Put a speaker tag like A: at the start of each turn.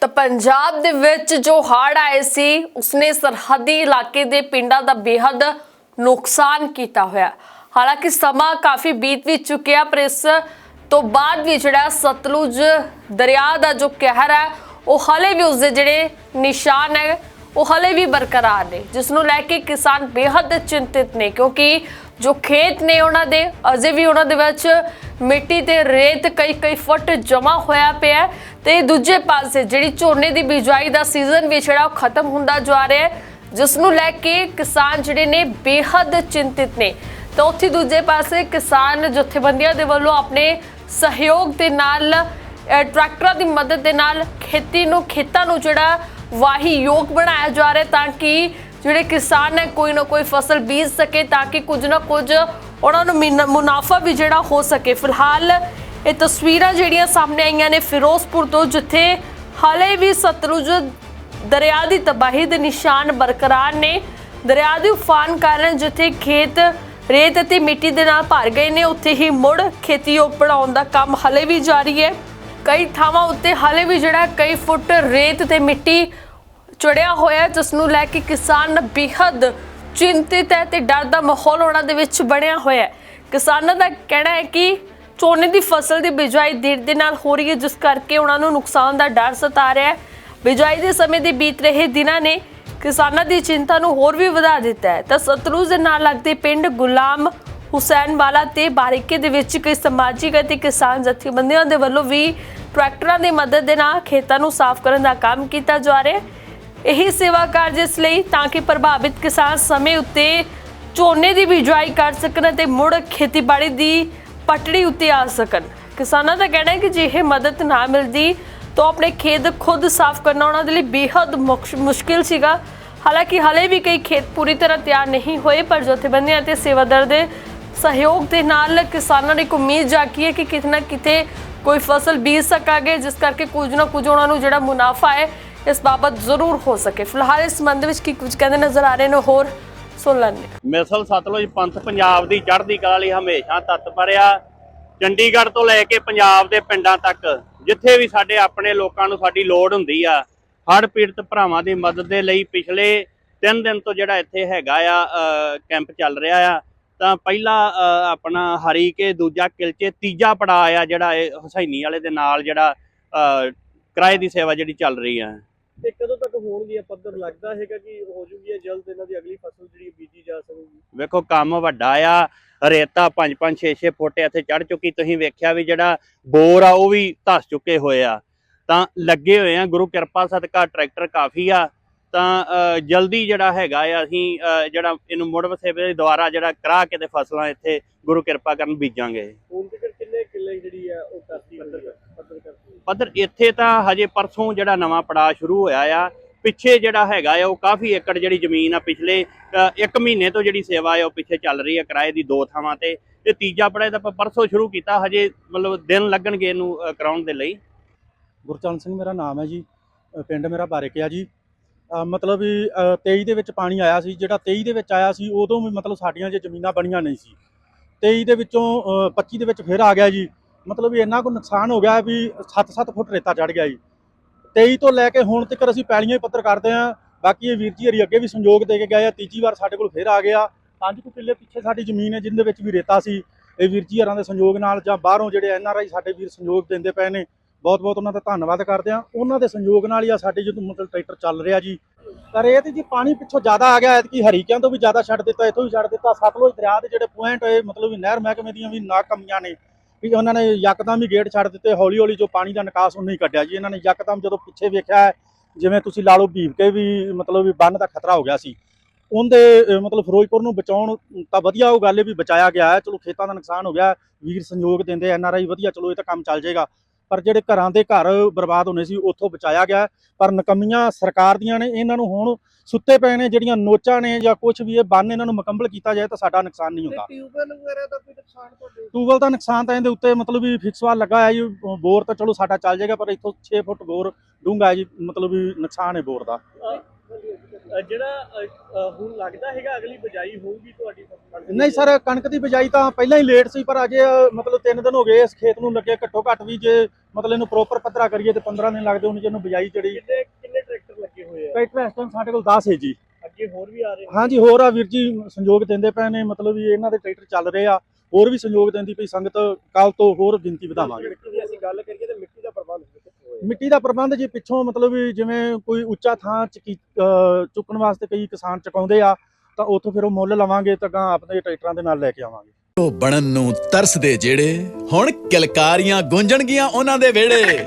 A: ਤਾਂ ਪੰਜਾਬ ਦੇ ਵਿੱਚ ਜੋ ਹੜ੍ਹ ਆਏ ਸੀ, ਉਸਨੇ ਸਰਹੱਦੀ ਇਲਾਕੇ ਦੇ ਪਿੰਡਾਂ ਦਾ ਬੇਹੱਦ ਨੁਕਸਾਨ ਕੀਤਾ ਹੋਇਆ। ਹਾਲਾਂਕਿ ਸਮਾਂ ਕਾਫੀ ਬੀਤ ਵੀ ਚੁੱਕਿਆ, ਪਰ ਇਸ ਤੋਂ ਬਾਅਦ ਵੀ ਜਿਹੜਾ ਸਤਲੁਜ ਦਰਿਆ ਦਾ ਜੋ ਕਹਿਰ ਹੈ, ਉਹ ਹਲੇ ਵੀ ਉਸਦੇ ਜਿਹੜੇ ਨਿਸ਼ਾਨ ਹੈ, ਉਹ ਹਲੇ ਵੀ ਬਰਕਰਾਰ ਨੇ, ਜਿਸ ਨੂੰ ਲੈ ਕੇ ਕਿਸਾਨ ਬੇਹੱਦ ਚਿੰਤਿਤ ਨੇ, ਕਿਉਂਕਿ ਜੋ ਖੇਤ ਨੇ ਉਹਨਾਂ ਦੇ, ਅਜੇ ਵੀ ਉਹਨਾਂ ਦੇ ਵਿੱਚ ਮਿੱਟੀ ਤੇ ਰੇਤ ਕਈ ਕਈ ਫੁੱਟ ਜਮਾ ਹੋਇਆ ਪਿਆ ਹੈ। ਤੇ ਦੂਜੇ ਪਾਸੇ ਜਿਹੜੀ ਝੋਨੇ ਦੀ ਬਿਜਾਈ ਦਾ ਸੀਜ਼ਨ ਵੀ ਜਿਹੜਾ ਉਹ ਖਤਮ ਹੁੰਦਾ ਜਾ ਰਿਹਾ ਹੈ, ਜਿਸ ਨੂੰ ਲੈ ਕੇ ਕਿਸਾਨ ਜਿਹੜੇ ਨੇ ਬੇਹੱਦ ਚਿੰਤਿਤ ਨੇ। ਤਾਂ ਉੱਥੇ ਦੂਜੇ ਪਾਸੇ ਕਿਸਾਨ ਜਥੇਬੰਦੀਆਂ ਦੇ ਵੱਲੋਂ ਆਪਣੇ ਸਹਿਯੋਗ ਦੇ ਨਾਲ ਟਰੈਕਟਰਾਂ ਦੀ ਮਦਦ ਦੇ ਨਾਲ ਖੇਤੀ ਨੂੰ, ਖੇਤਾਂ ਨੂੰ ਜਿਹੜਾ ਵਾਹੀ ਯੋਗ ਬਣਾਇਆ ਜਾ ਰਿਹਾ ਤਾਂ ਕਿ ਜਿਹੜੇ ਕਿਸਾਨ ਹੈ ਕੋਈ ਨਾ ਕੋਈ ਫਸਲ ਬੀਜ ਸਕੇ ਤਾਂ ਕਿ ਕੁਝ ਨਾ ਕੁਝ ਉਹਨਾਂ ਨੂੰ ਮਿਨ- ਮੁਨਾਫਾ ਵੀ ਜਿਹੜਾ ਹੋ ਸਕੇ। ਫਿਲਹਾਲ ਇਹ ਤਸਵੀਰਾਂ ਜਿਹੜੀਆਂ ਸਾਹਮਣੇ ਆਈਆਂ ਨੇ ਫਿਰੋਜ਼ਪੁਰ ਤੋਂ, ਜਿੱਥੇ ਹਾਲੇ ਵੀ ਸਤਲੁਜ ਦਰਿਆ ਦੀ ਤਬਾਹੀ ਦੇ ਨਿਸ਼ਾਨ ਬਰਕਰਾਰ ਨੇ। ਦਰਿਆ ਦੇ ਉਫਾਨ ਕਾਰਨ ਜਿੱਥੇ ਖੇਤ, ਰੇਤ ਅਤੇ ਮਿੱਟੀ ਦੇ ਨਾਲ ਭਰ ਗਏ ਨੇ, ਉੱਥੇ ਹੀ ਮੁੜ ਖੇਤੀ ਬਣਾਉਣ ਦਾ ਕੰਮ ਹਲੇ ਵੀ ਜਾਰੀ ਹੈ। ਕਈ ਥਾਵਾਂ ਉੱਤੇ ਹਲੇ ਵੀ ਜਿਹੜਾ ਕਈ ਫੁੱਟ ਰੇਤ ਤੇ ਮਿੱਟੀ ਚੜਿਆ ਹੋਇਆ ਜਿਸ ਨੂੰ ਲੈ ਕੇ ਕਿਸਾਨ ਬੇਹੱਦ ਚਿੰਤਿਤ ਹੈ ਤੇ ਡਰ ਦਾ ਮਾਹੌਲ ਉਹਨਾਂ ਦੇ ਵਿੱਚ ਬਣਿਆ ਹੋਇਆ ਹੈ। ਕਿਸਾਨਾਂ ਦਾ ਕਹਿਣਾ ਹੈ ਕਿ ਝੋਨੇ ਦੀ ਫਸਲ ਦੀ ਬਿਜਾਈ ਦੇਰ ਦੇ ਨਾਲ ਹੋ ਰਹੀ ਹੈ, ਜਿਸ ਕਰਕੇ ਉਹਨਾਂ ਨੂੰ ਨੁਕਸਾਨ ਦਾ ਡਰ ਸਤਾ ਰਿਹਾ ਹੈ। ਬਿਜਾਈ ਦੇ ਸਮੇਂ ਦੇ ਬੀਤ ਰਹੇ ਦਿਨਾਂ ਨੇ ਕਿਸਾਨਾਂ ਦੀ ਚਿੰਤਾ ਨੂੰ ਹੋਰ ਵੀ ਵਧਾ ਦਿੱਤਾ ਹੈ। ਤਾਂ ਸਤਲੁਜ ਦੇ ਨਾਲ ਲੱਗਦੇ ਪਿੰਡ ਗੁਲਾਮ ਹੁਸੈਨ ਵਾਲਾ ਤੇ ਬਾਰੀਕੇ ਦੇ ਵਿੱਚ ਕਈ ਸਮਾਜਿਕ ਅਤੇ ਕਿਸਾਨ ਜਥੇਬੰਦੀਆਂ ਦੇ ਵੱਲੋਂ ਵੀ ਟਰੈਕਟਰਾਂ ਦੀ ਮਦਦ ਦੇ ਨਾਲ ਖੇਤਾਂ ਨੂੰ ਸਾਫ਼ ਕਰਨ ਦਾ ਕੰਮ ਕੀਤਾ ਜਾ ਰਿਹਾ ਹੈ। ਇਹ ਸੇਵਾ ਕਾਰਜ ਇਸ ਲਈ ਤਾਂ ਕਿ ਪ੍ਰਭਾਵਿਤ ਕਿਸਾਨ ਸਮੇਂ ਉੱਤੇ ਝੋਨੇ ਦੀ ਬਿਜਾਈ ਕਰ ਸਕਣ ਅਤੇ ਮੁੜ ਖੇਤੀਬਾੜੀ ਦੀ ਪਟੜੀ ਉੱਤੇ ਆ ਸਕਣ। ਕਿਸਾਨਾਂ ਦਾ ਕਹਿਣਾ ਹੈ ਕਿ ਜੇ ਇਹ ਮਦਦ ਨਾ ਮਿਲਦੀ ਤਾਂ ਆਪਣੇ ਖੇਤ ਖੁਦ ਸਾਫ਼ ਕਰਨਾ ਉਹਨਾਂ ਦੇ ਲਈ ਬੇहद ਮੁਕਸ਼- ਮੁਸ਼ਕਿਲ ਸੀਗਾ। ਹਾਲਾਂਕਿ ਹਲੇ ਵੀ ਕਈ ਖੇਤ ਪੂਰੀ ਤਰ੍ਹਾਂ ਤਿਆਰ ਨਹੀਂ ਹੋਏ, ਪਰ ਜਥੇਬੰਦੀਆਂ ਅਤੇ ਸੇਵਾਦਾਰ ਦੇ ਸਹਿਯੋਗ ਦੇ ਨਾਲ ਕਿਸਾਨਾਂ ਨੇ ਇੱਕ ਉਮੀਦ ਜਾਗੀ ਹੈ ਕਿ ਕਿਤੇ ਨਾ ਕਿਤੇ ਕੋਈ ਫਸਲ ਬੀਜ ਸਕਾਂਗੇ, ਜਿਸ ਕਰਕੇ ਕੁਝ ਨਾ ਕੁਝ ਉਹਨਾਂ ਨੂੰ ਜਿਹੜਾ ਮੁਨਾਫਾ ਹੈ ਇਸ ਬਾਬਤ ਜ਼ਰੂਰ ਹੋ ਸਕੇ। ਫਿਲਹਾਲ ਇਸ ਸੰਬੰਧ ਵਿੱਚ ਕੀ ਕੁਝ ਕਹਿੰਦੇ ਨਜ਼ਰ ਆ ਰਹੇ ਨੇ ਹੋਰ ਸੁਣ ਲੈਂਦੇ
B: ਮਿਸਲ ਸਤਲੁਜ ਪੰਥ ਪੰਜਾਬ ਦੀ ਚੜ੍ਹਦੀ ਕਲਾ ਲਈ ਹਮੇਸ਼ਾ ਤਤਪਰ ਆ ਚੰਡੀਗੜ੍ਹ ਤੋਂ ਲੈ ਕੇ ਪੰਜਾਬ ਦੇ ਪਿੰਡਾਂ ਤੱਕ ਜਿੱਥੇ ਵੀ ਸਾਡੇ ਆਪਣੇ ਲੋਕਾਂ ਨੂੰ ਸਾਡੀ ਲੋੜ ਹੁੰਦੀ ਆ ਹੜ੍ਹ ਪੀੜਤ ਭਰਾਵਾਂ ਦੀ ਮਦਦ ਦੇ ਲਈ ਪਿਛਲੇ 3 ਦਿਨ ਤੋਂ ਜਿਹੜਾ ਇੱਥੇ ਹੈਗਾ ਆ ਕੈਂਪ ਚੱਲ ਰਿਹਾ ਆ ਤਾਂ ਪਹਿਲਾ ਅ, ਆਪਣਾ ਹਰੀਕੇ ਦੂਜਾ ਕਿਲਚੇ ਤੀਜਾ ਪੜਾਅ ਆ ਜਿਹੜਾ ਇਹ ਹੁਸੈਨੀ ਵਾਲੇ ਦੇ ਨਾਲ ਜਿਹੜਾ ਅ, ਕਿਰਾਏ ਦੀ ਸੇਵਾ ਜਿਹੜੀ ਚੱਲ ਰਹੀ ਆ।
C: ਤੇ ਕਦੋਂ ਤੱਕ ਹੋਣਗੀ? ਇਹ ਪੱਧਰ ਲੱਗਦਾ ਹੈਗਾ ਕਿ ਹੋ ਜੂਗੀ ਜਲਦ ਇਹਨਾਂ ਦੀ ਅਗਲੀ ਫਸਲ ਜਿਹੜੀ ਬੀਜੀ ਜਾ ਸਕੂਗੀ।
B: ਵੇਖੋ ਕੰਮ ਵੱਡਾ ਆ ਰੇਤਾ 5 5 6 6 ਫੁੱਟ ਇੱਥੇ ਚੜ ਚੁੱਕੀ। ਤੁਸੀਂ ਵੇਖਿਆ ਵੀ ਜਿਹੜਾ ਬੋਰ ਆ ਉਹ ਵੀ ਧਸ ਚੁੱਕੇ ਹੋਏ ਆ। ਤਾਂ ਲੱਗੇ ਹੋਏ ਆ ਗੁਰੂ ਕਿਰਪਾ ਸਦਕਾ ਟਰੈਕਟਰ ਕਾਫੀ ਆ। ਤਾਂ ਜਲਦੀ ਜਿਹੜਾ ਹੈਗਾ ਆ ਅਸੀਂ ਜਿਹੜਾ ਇਹਨੂੰ ਮੁੜ ਵਸੇਬੇ ਦੁਆਰਾ ਜਿਹੜਾ ਕਰਾ ਕੇ ਤੇ ਫਸਲਾਂ ਇੱਥੇ ਗੁਰੂ ਕਿਰਪਾ ਕਰਨ ਬੀਜਾਂਗੇ।
C: ਜਿਹੜੀ ਉਹ ਕਰਤੀ ਹੋਈ। ਹੈ ਪੱਧਰ
B: ਇੱਥੇ ਤਾਂ ਹਜੇ ਪਰਸੋਂ ਜਿਹੜਾ ਨਵਾਂ ਪੜਾਅ ਸ਼ੁਰੂ ਹੋਇਆ ਆ ਪਿੱਛੇ ਜਿਹੜਾ ਹੈਗਾ ਆ ਉਹ ਕਾਫੀ ਏਕੜ ਜਿਹੜੀ ਜ਼ਮੀਨ ਆ ਪਿਛਲੇ ਇੱਕ ਮਹੀਨੇ ਤੋਂ ਜਿਹੜੀ ਸੇਵਾ ਆ ਉਹ ਪਿੱਛੇ ਚੱਲ ਰਹੀ ਆ ਕਿਰਾਏ ਦੀ ਦੋ ਥਾਵਾਂ ਤੇ। ਤੇ ਤੀਜਾ ਪੜਾਅ ਤਾਂ ਆਪਾਂ ਪਰਸੋਂ ਸ਼ੁਰੂ ਕੀਤਾ ਹਜੇ ਮਤਲਬ ਦਿਨ ਲੱਗਣਗੇ ਇਹਨੂੰ ਕਰਾਉਣ ਦੇ ਲਈ।
D: ਗੁਰਚਰਨ ਸਿੰਘ ਮੇਰਾ ਨਾਮ ਹੈ ਜੀ ਪਿੰਡ ਮੇਰਾ ਬਾਰਿਕਿਆ ਜੀ। ਮਤਲਬ ਵੀ ਅ, 23 ਦੇ ਵਿੱਚ ਪਾਣੀ ਆਇਆ ਸੀ ਜਿਹੜਾ 23 ਦੇ ਵਿੱਚ ਆਇਆ ਸੀ ਉਦੋਂ ਵੀ ਮਤਲਬ ਸਾਡੀਆਂ ਜੇ ਜ਼ਮੀਨਾਂ ਬਣੀਆਂ ਨਹੀਂ ਸੀ। 23 ਦੇ ਵਿੱਚੋਂ ਅ, 25 ਦੇ ਵਿੱਚ ਫਿਰ ਆ ਗਿਆ ਜੀ। ਮਤਲਬ ਵੀ ਇੰਨਾ ਕੁ ਨੁਕਸਾਨ ਹੋ ਗਿਆ ਵੀ 7-7 ਫੁੱਟ ਰੇਤਾ ਚੜ ਗਿਆ ਜੀ। 23 ਤੋਂ ਲੈ ਕੇ ਹੁਣ ਤੱਕ ਅਸੀਂ ਪੈਲੀਆਂ ਹੀ ਪੱਤਰ ਕਰਦੇ ਆਂ ਬਾਕੀ ਇਹ ਵੀਰ ਜੀ ਹਰੀ ਅੱਗੇ ਵੀ ਸੰਯੋਗ ਦੇ ਕੇ ਗਏ ਆ। ਤੀਜੀ ਵਾਰ ਸਾਡੇ ਕੋਲ ਫਿਰ ਆ ਗਿਆ। ਪੰਜ ਕੁ ਕਿੱਲੇ ਪਿੱਛੇ ਸਾਡੀ ਜ਼ਮੀਨ ਹੈ ਜਿੰਦੇ ਵਿੱਚ ਵੀ ਰੇਤਾ ਸੀ। ਇਹ ਵੀਰ ਜੀ ਹਰਾਂ ਦੇ ਸੰਯੋਗ ਨਾਲ ਜਾਂ ਬਾਹਰੋਂ ਜਿਹੜੇ ਐਨ ਆਰ ਆਈ ਸਾਡੇ ਵੀਰ ਸੰਯੋਗ ਦਿੰਦੇ ਪਏ ਨੇ ਬਹੁਤ ਬਹੁਤ ਉਹਨਾਂ ਦਾ ਧੰਨਵਾਦ ਕਰਦੇ ਆ ਉਹਨਾਂ ਦੇ ਸੰਯੋਗ ਨਾਲ ਹੀ ਆ ਸਾਡੇ ਜਦੋਂ ਮਤਲਬ ਟਰੈਕਟਰ ਚੱਲ ਰਿਹਾ ਜੀ। ਪਰ ਇਹ ਤੇ ਜੀ ਪਾਣੀ ਪਿੱਛੋਂ ਜ਼ਿਆਦਾ ਆ ਗਿਆ, ਐਤਕੀ ਹਰੀਕਿਆਂ ਤੋਂ ਵੀ ਜ਼ਿਆਦਾ ਛੱਡ ਦਿੱਤਾ, ਇੱਥੋਂ ਵੀ ਛੱਡ ਦਿੱਤਾ। ਸਤਲੁਜ ਦਰਿਆ ਦੇ ਜਿਹੜੇ ਪੁਆਇੰਟ ਹੋਏ ਮਤਲਬ ਵੀ ਨਹਿਰ ਮਹਿਕਮੇ ਦੀਆਂ ਵੀ ਨਾਕਾਮੀਆਂ ਨੇ। ਵੀ ਉਹਨਾਂ ਨੇ ਯਕਦਮ ਹੀ ਗੇਟ ਛੱਡ ਦਿੱਤੇ ਹੌਲੀ ਹੌਲੀ ਜੋ ਪਾਣੀ ਦਾ ਨਿਕਾਸ ਉਹ ਨਹੀਂ ਕੱਢਿਆ ਜੀ। ਇਹਨਾਂ ਨੇ ਯਕਦਮ ਜਦੋਂ ਪਿੱਛੇ ਵੇਖਿਆ ਹੈ, ਜਿਵੇਂ ਤੁਸੀਂ ਲਾ ਲਓ ਭੀਵ ਕੇ ਵੀ ਮਤਲਬ ਵੀ ਬੰਨ ਦਾ ਖਤਰਾ ਹੋ ਗਿਆ ਸੀ। ਉਹਦੇ ਮਤਲਬ ਫਿਰੋਜ਼ਪੁਰ ਨੂੰ ਬਚਾਉਣ ਤਾਂ ਵਧੀਆ ਉਹ ਗੱਲ ਹੈ ਵੀ ਬਚਾਇਆ ਗਿਆ ਹੈ। ਚਲੋ ਖੇਤਾਂ ਦਾ ਨੁਕਸਾਨ ਹੋ ਗਿਆ ਵੀਰ ਸੰਯੋਗ ਦਿੰਦੇ ਐਨ ਆਰ ਆਈ ਵਧੀਆ ਚਲੋ ਇਹ ਤਾਂ ਕੰਮ ਚੱਲ ਜਾਏਗਾ। ਪਰ ਜਿਹੜੇ ਘਰਾਂ ਦੇ ਘਰ ਬਰਬਾਦ ਹੋਣੇ ਸੀ ਉੱਥੋਂ ਬਚਾਇਆ ਗਿਆ। ਪਰ ਨਕਮੀਆਂ ਸਰਕਾਰ ਦੀਆਂ ਨੇ ਇਹਨਾਂ ਨੂੰ ਹੁਣ ਸੁੱਤੇ ਪਏ ਨੇ ਜਿਹੜੀਆਂ ਨੋਚਾਂ ਨੇ ਜਾਂ ਕੁਝ ਵੀ ਇਹ ਬੰਨ ਇਹਨਾਂ ਨੂੰ ਮੁਕੰਮਲ ਕੀਤਾ ਜਾਏ ਤਾਂ ਸਾਡਾ ਨੁਕਸਾਨ ਨਹੀਂ ਹੁੰਦਾ।
C: ਟਿਊਬਵੈਲ ਵਗੈਰਾ ਦਾ ਕੋਈ ਨੁਕਸਾਨ ਤੁਹਾਡੇ?
D: ਟੂਬਲ ਦਾ ਨੁਕਸਾਨ ਤਾਂ ਇਹਦੇ ਉੱਤੇ ਮਤਲਬ ਵੀ ਫਿਕਸ ਵਾਲ ਲੱਗਾ ਹੈ ਜੀ ਬੋਰ ਤਾਂ ਚਲੋ ਸਾਡਾ ਚੱਲ ਜਾਏਗਾ ਪਰ ਇੱਥੋਂ 6 ਫੁੱਟ ਬੋਰ ਡੂੰਘਾ ਹੈ ਜੀ ਮਤਲਬ ਵੀ ਨੁਕਸਾਨ ਹੈ ਬੋਰ ਦਾ।
C: ਅ, ਜਿਹੜਾ ਅ, ਅ, ਹੁਣ ਲੱਗਦਾ ਹੈਗਾ ਅਗਲੀ ਬਜਾਈ ਹੋਊਗੀ ਤੁਹਾਡੀ ਕਣਕ ਦੀ?
D: ਨਹੀਂ ਸਰ ਕਣਕ ਦੀ ਬਿਜਾਈ ਤਾਂ ਪਹਿਲਾਂ ਹੀ ਲੇਟ ਸੀ ਪਰ ਅਜੇ ਅ, ਮਤਲਬ 3 ਦਿਨ ਹੋ ਗਏ ਇਸ ਖੇਤ ਨੂੰ ਲੱਗੇ ਘੱਟੋ ਘੱਟ ਵੀ ਜੇ ਮਤਲਬ ਇਹਨੂੰ ਪ੍ਰੋਪਰ ਪੱਧਰਾ ਕਰੀਏ ਤੇ 15 ਦਿਨ ਲੱਗਦੇ ਹੁਣ ਜਿਹਨੂੰ ਬਿਜਾਈ ਜਿਹੜੀ।
C: ਕਿੰਨੇ ਕਿੰਨੇ ਟਰੈਕਟਰ ਲੱਗੇ ਹੋਏ ਆ?
D: ਟਰੈਕਟਰ ਇਸ ਟਾਈਮ ਸਾਡੇ ਕੋਲ 10 ਹੈ ਜੀ।
C: ਅੱਗੇ ਹੋਰ ਵੀ ਆ ਰਹੇ
D: ਹਾਂਜੀ ਹੋਰ ਆ ਵੀਰ ਜੀ ਸੰਯੋਗ ਦਿੰਦੇ ਪਏ ਨੇ ਮਤਲਬ ਵੀ ਇਹਨਾਂ ਦੇ ਟਰੈਕਟਰ ਚੱਲ ਰਹੇ ਆ। ਹੋਰ ਵੀ ਸੰਯੋਗ ਦਿੰਦੀ ਪਈ ਸੰਗਤ ਕੱਲ ਤੋਂ ਹੋਰ ਗਿਣਤੀ ਵਧਾਵਾਂਗੇ।
C: ਅਸੀਂ ਗੱਲ ਕਰੀਏ ਤੇ ਮਿੱਟੀ ਦਾ ਪ੍ਰਬੰਧ ਕਿੱਥੇ ਹੋਇਆ
D: ਮਿੱਟੀ ਦਾ ਪ੍ਰਬੰਧ ਜੀ ਪਿੱਛੋਂ ਮਤਲਬ ਜਿਵੇਂ ਕੋਈ ਉੱਚਾ ਥਾਂ ਚ ਚੁੱਕਣ ਵਾਸਤੇ ਕਈ ਕਿਸਾਨ ਚੁਕਾਉਂਦੇ ਆ, ਤਾਂ ਉੱਥੋਂ ਫਿਰ ਉਹ ਮੁੱਲ ਲਵਾਂਗੇ ਤਾਂ ਆਪਣੇ ਟਰੈਕਟਰਾਂ ਦੇ ਨਾਲ ਲੈ ਕੇ ਆਵਾਂਗੇ।
E: ਉਹ ਬਣਨ ਨੂੰ ਤਰਸਦੇ ਜਿਹੜੇ ਹੁਣ ਕਿਲਕਾਰੀਆਂ ਗੂੰਜਣਗੀਆਂ ਉਹਨਾਂ ਦੇ ਵਿਹੜੇ।